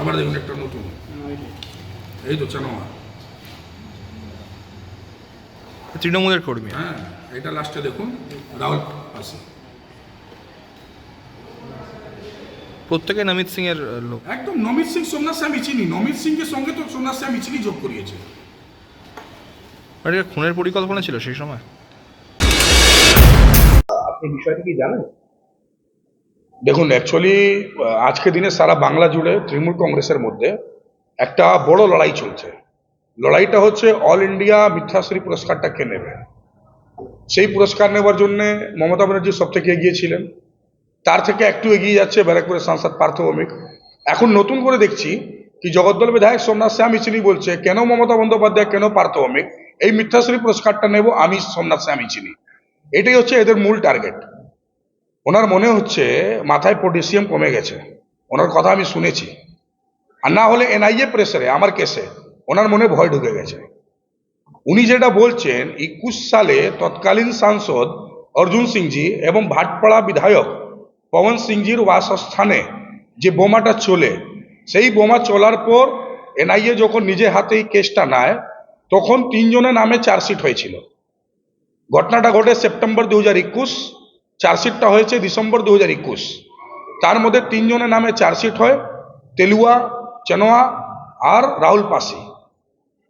আবার দেখুন একটা নতুন। এই তো চানোয়া তৃণমূলের কর্মী। হ্যাঁ এটা লাস্টে দেখুন রাহুল আছে প্রত্যেকে নমিত সিং এর লোক। একদম নমিত সিং সোমনাথ স্যামি চিনি। নমিত সিং এর সঙ্গে তো সোমনাথ স্যামি চিনি যোগ করিয়েছে। আর খুনের পরিকল্পনা ছিল সেই সময়। আপনি বিষয়টি কি জানেন? দেখুন অ্যাকচুয়ালি আজকে দিনে সারা বাংলা জুড়ে তৃণমূল কংগ্রেসের মধ্যে একটা বড় লড়াই চলছে। লড়াইটা হচ্ছে অল ইন্ডিয়া মিথ্যাশ্রী পুরস্কারটা কে নেবে? সেই পুরস্কার নেবার জন্য মমতা ব্যানার্জি সব থেকে এগিয়ে ছিলেন। তার থেকে একটু এগিয়ে যাচ্ছে ব্যারাকপুরের সাংসদ পার্থ ভৌমিক। এখন নতুন করে দেখছি কি জগদ্দল বিধায়ক সোমনাথ শ্যাম ইচিনি বলছে, কেন মমতা বন্দ্যোপাধ্যায়, কেন পার্থ ভৌমিক? এই মিথ্যাশ্রী পুরস্কারটা নেব আমি সোমনাথ শ্যাম ইচিনি এটাই হচ্ছে এদের মূল টার্গেট ওনার মনে হচ্ছে মাথায় পটাশিয়াম কমে গেছে। ওনার কথা আমি শুনেছি। আর না হলে এনআইএ প্রেসারে, আমার কেসে, ওনার মনে ভয় ঢুকে গেছে। উনি যেটা বলছেন, একুশ সালে তৎকালীন সাংসদ অর্জুন সিংজি এবং ভাটপাড়া বিধায়ক পবন সিংজির বাসস্থানে যে বোমাটা চলে, সেই বোমা চলার পর এনআইএ যখন নিজে হাতে এই কেসটা নেয়, তখন তিনজনের নামে চার্জশিট হয়েছিল। ঘটনাটা ঘটে সেপ্টেম্বর দু হাজার একুশ। চার্জশিটটা হয়েছে ডিসেম্বর দু হাজার একুশ। তার মধ্যে তিনজনের নামে চার্জশিট হয়, তেলুয়া, চেনোয়া আর রাহুল পাসি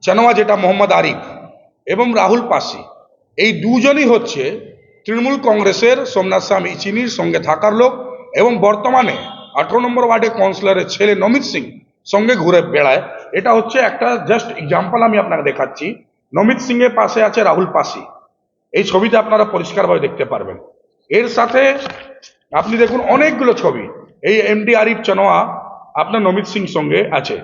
চেনোয়া যেটা মোহাম্মদ আরিফ এবং রাহুল পাসি এই দুজনই হচ্ছে তৃণমূল কংগ্রেসের সোমনাথ স্বামী ইচিনির সঙ্গে থাকার লোক এবং বর্তমানে আঠারো নম্বর ওয়ার্ডে কাউন্সিলরের ছেলে নমিত সিং সঙ্গে ঘুরে বেড়ায়। এটা হচ্ছে একটা জাস্ট এক্সাম্পল আমি আপনাকে দেখাচ্ছি। নমিত সিং এর পাশে আছে রাহুল পাসি এই ছবিতে আপনারা পরিষ্কারভাবে দেখতে পারবেন। এর সাথে আপনি দেখুন অনেকগুলো ছবি। এই এমডি আরিফ চনোয়া, আপনার নমিত সিং সঙ্গে আছে।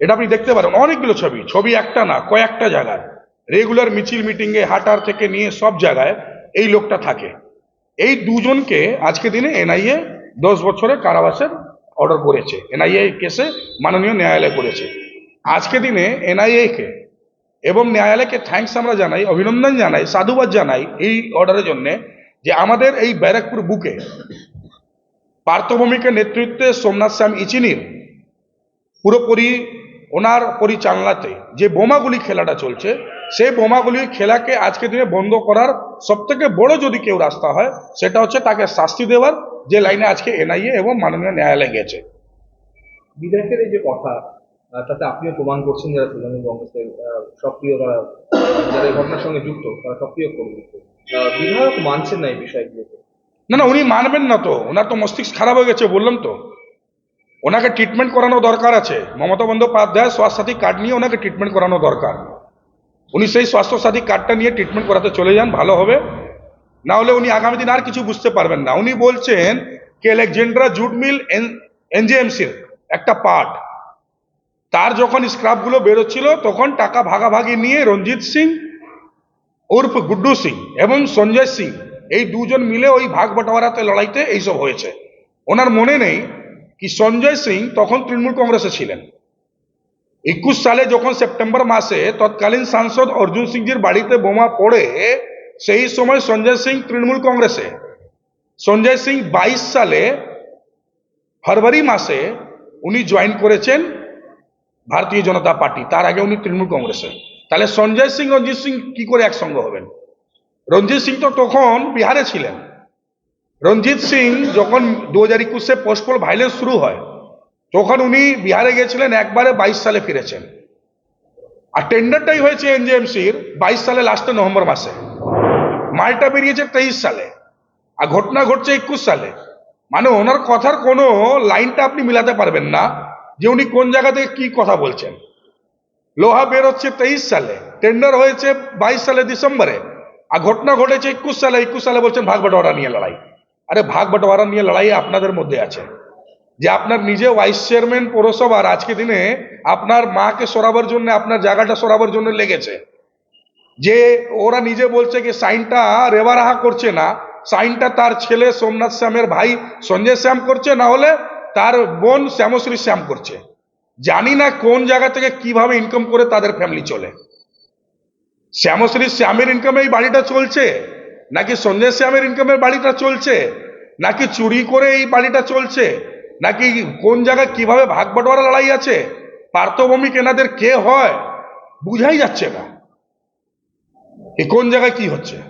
এটা আপনি দেখতে পারেন, অনেকগুলো ছবি। ছবি একটা না, কয়েকটা জায়গায়। রেগুলার মিছিল মিটিংয়ে হাটার থেকে নিয়ে সব জায়গায় এই লোকটা থাকে। এই দুজনকে আজকে দিনে এনআইএ দশ বছরের কারাবাসের অর্ডার করেছে। এনআইএ কেসে মাননীয় ন্যায়ালয় করেছে। আজকে দিনে এনআইএ কে এবং ন্যায়ালয়কে থ্যাংকস আমরা জানাই, অভিনন্দন জানাই, সাধুবাদ জানাই এই অর্ডারের জন্য। যে আমাদের এই ব্যারাকপুর বুকে পার্থভূমিকের নেতৃত্বে সোমনাথ শ্যাম ইচিনির পুরোপুরি ওনার পরিচালনাতে যে বোমাগুলি খেলাটা চলছে, সেই বোমাগুলির খেলাকে আজকে দিনে বন্ধ করার সব থেকে বড় যদি কেউ রাস্তা হয়, সেটা হচ্ছে তাকে শাস্তি দেওয়ার যে লাইনে আজকে এনআইএ এবং মাননীয় ন্যায়ালয়ে গেছে। বিধায়কের এই যে কথা তাতে আপনিও প্রমাণ করছেন যারা তৃণমূল কংগ্রেসের সক্রিয় যারা এই ঘটনার সঙ্গে যুক্ত, তারা সক্রিয় কর্মী বিধায়ক মানছেন না এই বিষয়গুলোকে। না না, উনি মানবেন না তো। ওনার তো মস্তিষ্ক খারাপ হয়ে গেছে, বললাম তো। ওনাকে ট্রিটমেন্ট করানো দরকার আছে। মমতা বন্দ্যোপাধ্যায় স্বাস্থ্যসাথী কার্ড নিয়ে ওনাকে ট্রিটমেন্ট করানো দরকার। উনি সেই স্বাস্থ্যসাথী কার্ডটা নিয়ে ট্রিটমেন্ট করাতে চলে যান, ভালো হবে। না হলে উনি আগামী দিন আর কিছু বুঝতে পারবেন না। উনি বলছেন কে আলেকজেন্ড্রা জুট মিল এনজেএমসির একটা পার্ট তার যখন স্ক্রাপগুলো বেরোচ্ছিল, তখন টাকা ভাগাভাগি নিয়ে রঞ্জিত সিং উর্ফ গুড্ডু সিং এবং সঞ্জয় সিং, এই দুজন মিলে ওই ভাগ বাটোয়ারাতে লড়াইতে এইসব হয়েছে। ওনার মনে নেই কি সঞ্জয় সিং তখন তৃণমূল কংগ্রেসে ছিলেন। একুশ সালে যখন সেপ্টেম্বর মাসে তৎকালীন সাংসদ অর্জুন সিংজির বাড়িতে বোমা পড়ে, সেই সময় সঞ্জয় সিং তৃণমূল কংগ্রেসে। সঞ্জয় সিং বাইশ সালে ফরওয়ারি মাসে উনি জয়েন করেছেন ভারতীয় জনতা পার্টি, তার আগে উনি তৃণমূল কংগ্রেসে। তাহলে সঞ্জয় সিং, রঞ্জিত সিং কি করে একসঙ্গে হবেন? রঞ্জিত সিং তো তখন বিহারে ছিলেন। রঞ্জিত সিং যখন দু হাজার একুশে পোস্টপোল ভাইলেন্স শুরু হয়, তখন উনি বিহারে গেছিলেন একবারে বাইশ সালে ফিরেছেন। আর টেন্ডারটাই হয়েছে এনজেএমসির বাইশ সালে লাস্টে নভেম্বর মাসে। মালটা বেরিয়েছে তেইশ সালে, আর ঘটনা ঘটছে একুশ সালে। মানে ওনার কথার কোনো লাইনটা আপনি মিলাতে পারবেন না যে উনি কোন জায়গা থেকে কি কথা বলছেন। লোহা বেরোচ্ছে তেইশ সালে। টেন্ডার হয়েছে বাইশ সালে ডিসেম্বরে। আর ঘটনা ঘটেছে একুশ সালে। একুশ সালে বলছেন, ভাগ বাটোয়ারা নিয়ে লড়াই। আরে, ভাগ বাটোয়ারা নিয়ে লড়াই আপনাদের মধ্যে আছে। যে আপনার নিজে ভাইস চেয়ারম্যান পৌরসভার আজকে দিনে আপনার মাকে সরাবার জন্য, আপনার জায়গাটা সরাবার জন্য লেগেছে। যে ওরা নিজে বলছে যে, সাইনটা রেবারাহা করছে না। সাইনটা তার ছেলে সোমনাথ শ্যামের ভাই সঞ্জয় শ্যাম করছে, না হলে তার বোন শ্যামশ্রী শ্যাম করছে। জানি না কোন জায়গা থেকে কীভাবে ইনকাম করে তাদের ফ্যামিলি চলে। শ্যামশ্রী শ্যামের ইনকামে এই বাড়িটা চলছে? নাকি সঞ্জয় শ্যামের ইনকামের বাড়িটা চলছে? নাকি চুরি করে এই বাড়িটা চলছে? নাকি কোন জায়গায় কীভাবে ভাগ বাটোয়ারা লড়াই আছে? পার্থভূমিক এনাদের কে হয়? বুঝাই যাচ্ছে না। এ কোন জায়গায় কি হচ্ছে?